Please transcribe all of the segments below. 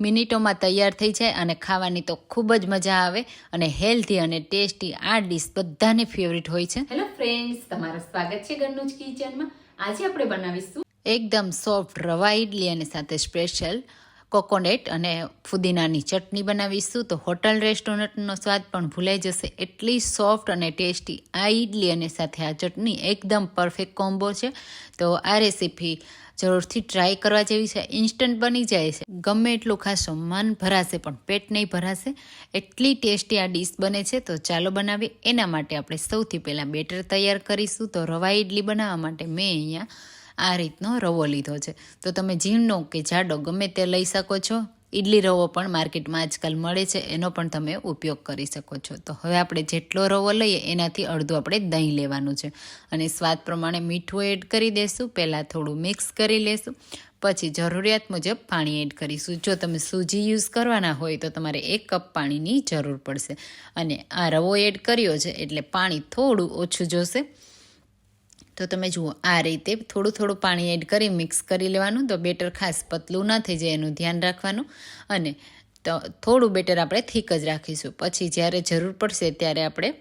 મિનિટોમાં તૈયાર થઈ જાય અને ખાવાની તો ખૂબ જ મજા આવે અને હેલ્ધી અને ટેસ્ટી આ ડીશ બધાને ફેવરિટ હોય છે. હેલો ફ્રેન્ડ્સ તમારું સ્વાગત છે ઘરનું જ કિચનમાં. આજે આપણે બનાવીશું એકદમ સોફ્ટ રવા ઇડલી અને સાથે સ્પેશિયલ કોકોનટ અને ફુદીનાની ચટણી બનાવીશું. તો હોટલ રેસ્ટોરન્ટનો સ્વાદ પણ ભૂલાઈ જશે. એટલી સોફ્ટ અને ટેસ્ટી આ ઇડલી અને સાથે આ ચટણી એકદમ પરફેક્ટ કોમ્બો છે. તો આ રેસીપી જરૂરથી ટ્રાય કરવા જેવી છે. ઇન્સ્ટન્ટ બની જાય છે. ગમે એટલું ખાશો, મન ભરાશે પણ પેટ નહીં ભરાશે. એટલી ટેસ્ટી આ ડીશ બને છે. તો ચાલો બનાવીએ. એના માટે આપણે સૌથી પહેલાં બેટર તૈયાર કરીશું. તો રવા ઇડલી બનાવવા માટે મેં અહીંયા આ રીતનો રવો લીધો છે. તો તમે ઝીણનો કે જાડો ગમે તે લઈ શકો છો. ઇડલી રવો પણ માર્કેટમાં આજકાલ મળે છે. એનો પણ તમે ઉપયોગ કરી શકો છો. તો હવે આપણે જેટલો રવો લઈએ એનાથી અડધું આપણે દહીં લેવાનું છે. અને સ્વાદ પ્રમાણે મીઠું એડ કરી દેશું. પહેલાં થોડું મિક્સ કરી લેશું. પછી જરૂરિયાત મુજબ પાણી એડ કરીશું. જો તમે સૂજી યુઝ કરવાના હોય તો તમારે એક કપ પાણીની જરૂર પડશે. અને આ રવો એડ કર્યો છે એટલે પાણી થોડું ઓછું જોશે. તો તમે જુઓ, આ રીતે થોડું થોડું પાણી એડ કરી મિક્સ કરી લેવાનું. તો બેટર ખાસ પતલું ના થઈ જાય એનું ધ્યાન રાખવાનું. અને તો થોડું બેટર આપણે થીક જ રાખીશું. પછી જ્યારે જરૂર પડશે ત્યારે આપણે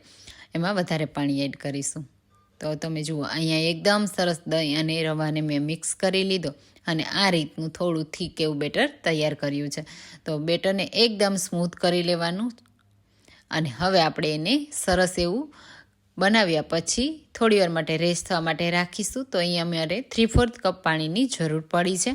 એમાં વધારે પાણી એડ કરીશું. તો તમે જુઓ, અહીંયા એકદમ સરસ દહીં અને રવાને મેં મિક્સ કરી લીધો અને આ રીતનું થોડું થીક એવું બેટર તૈયાર કર્યું છે. તો બેટરને એકદમ સ્મૂથ કરી લેવાનું. અને હવે આપણે એને સરસ એવું બનાવ્યા પછી થોડી વાર માટે રેસ થવા માટે રાખીશું. તો અહીંયા અમારે થ્રી ફોર્થ કપ પાણીની જરૂર પડી છે.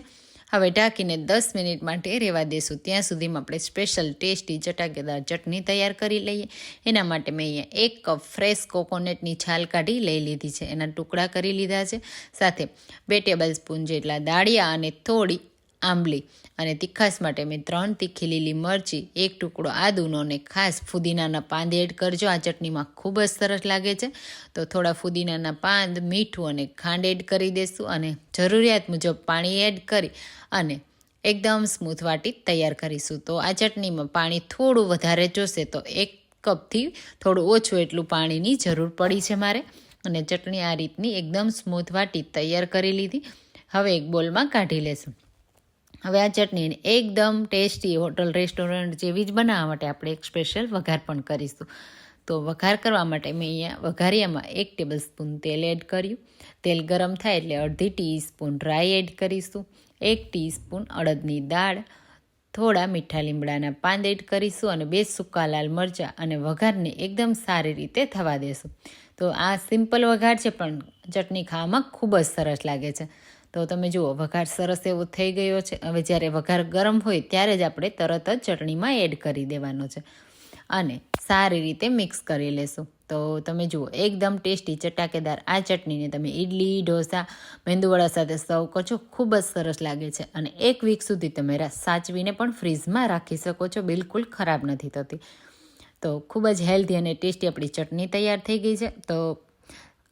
હવે ઢાંકીને દસ મિનિટ માટે રહેવા દેશું. ત્યાં સુધીમાં આપણે સ્પેશિયલ ટેસ્ટી ચટાકેદાર ચટણી તૈયાર કરી લઈએ. એના માટે મેં અહીંયા એક કપ ફ્રેશ કોકોનટની છાલ કાઢી લઈ લીધી છે. એના ટુકડા કરી લીધા છે. સાથે બે ટેબલ સ્પૂન જેટલા દાળિયા અને થોડી આંબલી અને તીખાસ માટે મેં ત્રણ તીખી લીલી મરચી, એક ટુકડો આદુનો અને ખાસ ફુદીનાના પાંદ એડ કરજો. આ ચટણીમાં ખૂબ જ સરસ લાગે છે. તો થોડા ફુદીનાના પાંદ, મીઠું અને ખાંડ એડ કરી દઈશું અને જરૂરિયાત મુજબ પાણી એડ કરી અને એકદમ સ્મૂથ વાટી તૈયાર કરીશું. તો આ ચટણીમાં પાણી થોડું વધારે જોશે તો એક કપથી થોડું ઓછું એટલું પાણીની જરૂર પડી છે મારે. અને ચટણી આ રીતની એકદમ સ્મૂથ વાટી તૈયાર કરી લીધી. હવે એક બોલમાં કાઢી લેશું. હવે આ ચટણીને એકદમ ટેસ્ટી હોટલ રેસ્ટોરન્ટ જેવી જ બનાવવા માટે આપણે એક સ્પેશિયલ વઘાર પણ કરીશું. તો વઘાર કરવા માટે મેં અહીંયા વઘારિયામાં એક ટેબલ સ્પૂન તેલ એડ કર્યું. તેલ ગરમ થાય એટલે અડધી ટીસ્પૂન ડ્રાય એડ કરીશું. એક ટીસ્પૂન અડદની દાળ, થોડા મીઠા લીમડાના પાન એડ કરીશું અને બે સૂકા લાલ મરચાં અને વઘારને એકદમ સારી રીતે થવા દેશું. તો આ સિમ્પલ વઘાર છે, પણ ચટણી ખાવામાં ખૂબ જ સરસ લાગે છે. તો તમે જુઓ, વઘાર સરસ એવો થઈ ગયો છે. હવે જ્યારે વઘાર ગરમ હોય ત્યારે જ આપણે તરત જ ચટણીમાં એડ કરી દેવાનો છે અને સારી રીતે મિક્સ કરી લેશું. તો તમે જુઓ, એકદમ ટેસ્ટી ચટાકેદાર આ ચટણીને તમે ઇડલી ઢોસા, મેંદુવડા સાથે સર્વ કરજો ખૂબ જ સરસ લાગે છે. અને એક વીક સુધી તમે સાચવીને પણ ફ્રીઝમાં રાખી શકો છો, બિલકુલ ખરાબ નથી થતી. તો ખૂબ જ હેલ્ધી અને ટેસ્ટી આપણી ચટણી તૈયાર થઈ ગઈ છે. તો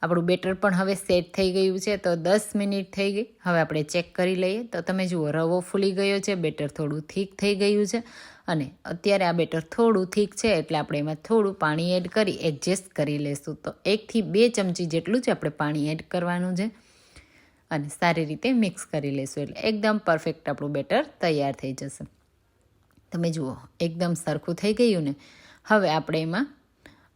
આપણું બેટર પણ હવે સેટ થઈ ગયું છે તો દસ મિનિટ થઈ ગઈ. હવે આપણે ચેક કરી લઈએ. તો તમે જુઓ, રવો ફૂલી ગયો છે, બેટર થોડું થીક થઈ ગયું છે અને અત્યારે આ બેટર થોડું થીક છે એટલે આપણે એમાં થોડું પાણી એડ કરી એડજસ્ટ કરી લેશું. તો એકથી બે ચમચી જેટલું જ આપણે પાણી એડ કરવાનું છે અને સારી રીતે મિક્સ કરી લેશું એટલે એકદમ પરફેક્ટ આપણું બેટર તૈયાર થઈ જશે. તમે જુઓ, એકદમ સરખું થઈ ગયું ને. હવે આપણે એમાં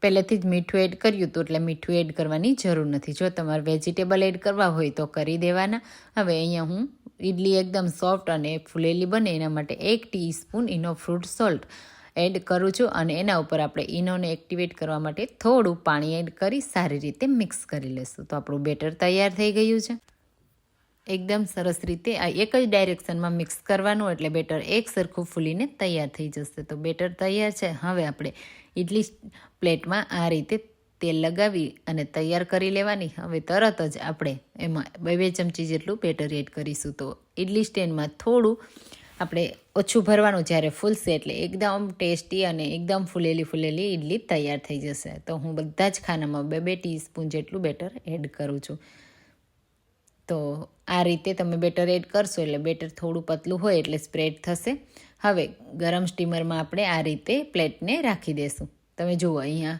પહેલેથી જ મીઠું એડ કર્યું હતું, એટલે મીઠું એડ કરવાની જરૂર નથી. જો તમારે વેજીટેબલ એડ કરવા હોય તો કરી દેવાના. હવે અહીંયા હું ઇડલી એકદમ સોફ્ટ અને ફૂલેલી બને, એના માટે એક teaspoon Eno fruit salt add કરું છું અને એના ઉપર આપણે ઇનોને એક્ટિવેટ કરવા માટે થોડું પાણી એડ કરી સારી રીતે મિક્સ કરી લઈશું તો આપણું બેટર તૈયાર થઈ ગયું છે. એકદમ સરસ રીતે આ એક જ ડાયરેક્શનમાં મિક્સ કરવાનું એટલે બેટર એક સરખું ફૂલીને તૈયાર થઈ જશે. તો બેટર તૈયાર છે. હવે આપણે ઇડલી પ્લેટમાં આ રીતે તેલ લગાવી અને તૈયાર કરી લેવાની. હવે તરત જ આપણે એમાં બે બે ચમચી જેટલું બેટર એડ કરીશું. તો ઇડલી સ્ટેન્ડમાં થોડું આપણે ઓછું ભરવાનું જ્યારે ફૂલશે એટલે એકદમ ટેસ્ટી અને એકદમ ફૂલેલી ફૂલેલી ઇડલી તૈયાર થઈ જશે. તો હું બધા જ ખાનામાં બે બે ટીસ્પૂન જેટલું બેટર એડ કરું છું. તો આ રીતે તમે બેટર એડ કરશો એટલે બેટર થોડું પતલું હોય એટલે સ્પ્રેડ થશે. હવે ગરમ સ્ટીમરમાં આપણે આ રીતે પ્લેટને રાખી દેશું. તમે જુઓ, અહીંયા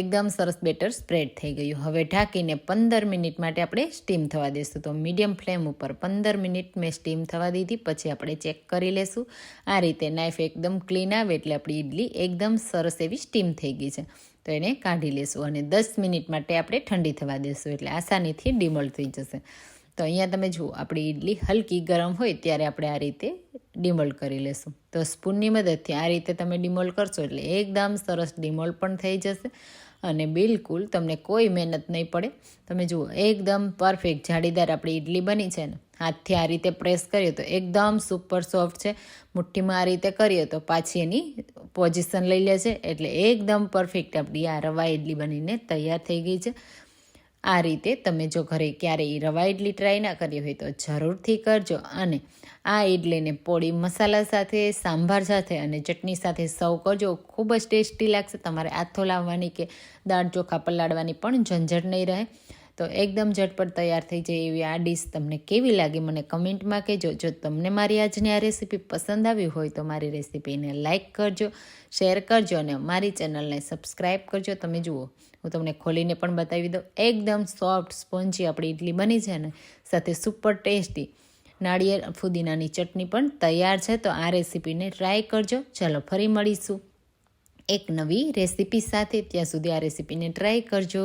એકદમ સરસ બેટર સ્પ્રેડ થઈ ગયું. હવે ઢાંકીને પંદર મિનિટ માટે આપણે સ્ટીમ થવા દઈશું તો મીડિયમ ફ્લેમ ઉપર પંદર મિનિટ મેં સ્ટીમ થવા દીધી, પછી આપણે ચેક કરી લેશું. આ રીતે નાઇફ એકદમ ક્લીન આવે એટલે આપણી ઇડલી એકદમ સરસ એવી સ્ટીમ થઈ ગઈ છે. તો એને કાઢી લેશું અને દસ મિનિટ માટે આપણે ઠંડી થવા દઈશું એટલે આસાનીથી ડિમોલ્ડ થઈ જશે. તો અહીંયા તમે જુઓ, આપણી ઇડલી હલકી ગરમ હોય ત્યારે આપણે આ રીતે ડિમોલ્ડ કરી લેશું. તો સ્પૂનની મદદથી આ રીતે તમે ડિમોલ્ડ કરશો એટલે એકદમ સરસ ડિમોલ્ડ પણ થઈ જશે અને બિલકુલ તમને કોઈ મહેનત નહીં પડે. તમે જુઓ, એકદમ પરફેક્ટ જાળીદાર આપણી ઇડલી બની છે ને. હાથથી આ રીતે પ્રેસ કરીએ તો એકદમ સુપર સોફ્ટ છે. મુઠ્ઠીમાં આ રીતે કરીએ તો પાછી એની પોઝિશન લઈ લે છે એટલે એકદમ પરફેક્ટ આપણી આ રવા ઇડલી બનીને તૈયાર થઈ ગઈ છે. આ રીતે તમે જો ઘરે ક્યારેય રવા ઇડલી ટ્રાય ના કરી હોય તો જરૂરથી કરજો. અને આ ઇડલીને પોળી મસાલા સાથે, સાંભાર સાથે અને ચટણી સાથે સર્વ કરજો. ખૂબ જ ટેસ્ટી લાગશે. તમારે આથો લાવવાની કે દાળ ચોખા પલાળવાની પણ ઝંઝટ નહીં રહે. તો એકદમ ઝટપટ તૈયાર થઈ જાય એવી આ ડીશ તમને કેવી લાગી મને કમેન્ટમાં કહેજો. જો તમને મારી આજની આ રેસીપી પસંદ આવી હોય તો મારી રેસીપીને લાઇક કરજો, શેર કરજો અને મારી ચેનલને સબસ્ક્રાઈબ કરજો. તમે જુઓ, હું તમને ખોલીને પણ બતાવી દઉં. એકદમ સોફ્ટ, સ્પોન્જી આપણી ઇડલી બની છે ને, સાથે સુપર ટેસ્ટી નાળિયેર ફુદીનાની ચટણી પણ તૈયાર છે. તો આ રેસીપીને ટ્રાય કરજો. ચાલો ફરી મળીશું. એક નવી રેસીપી સાથે. ત્યાં સુધી આ રેસીપીને ટ્રાય કરજો.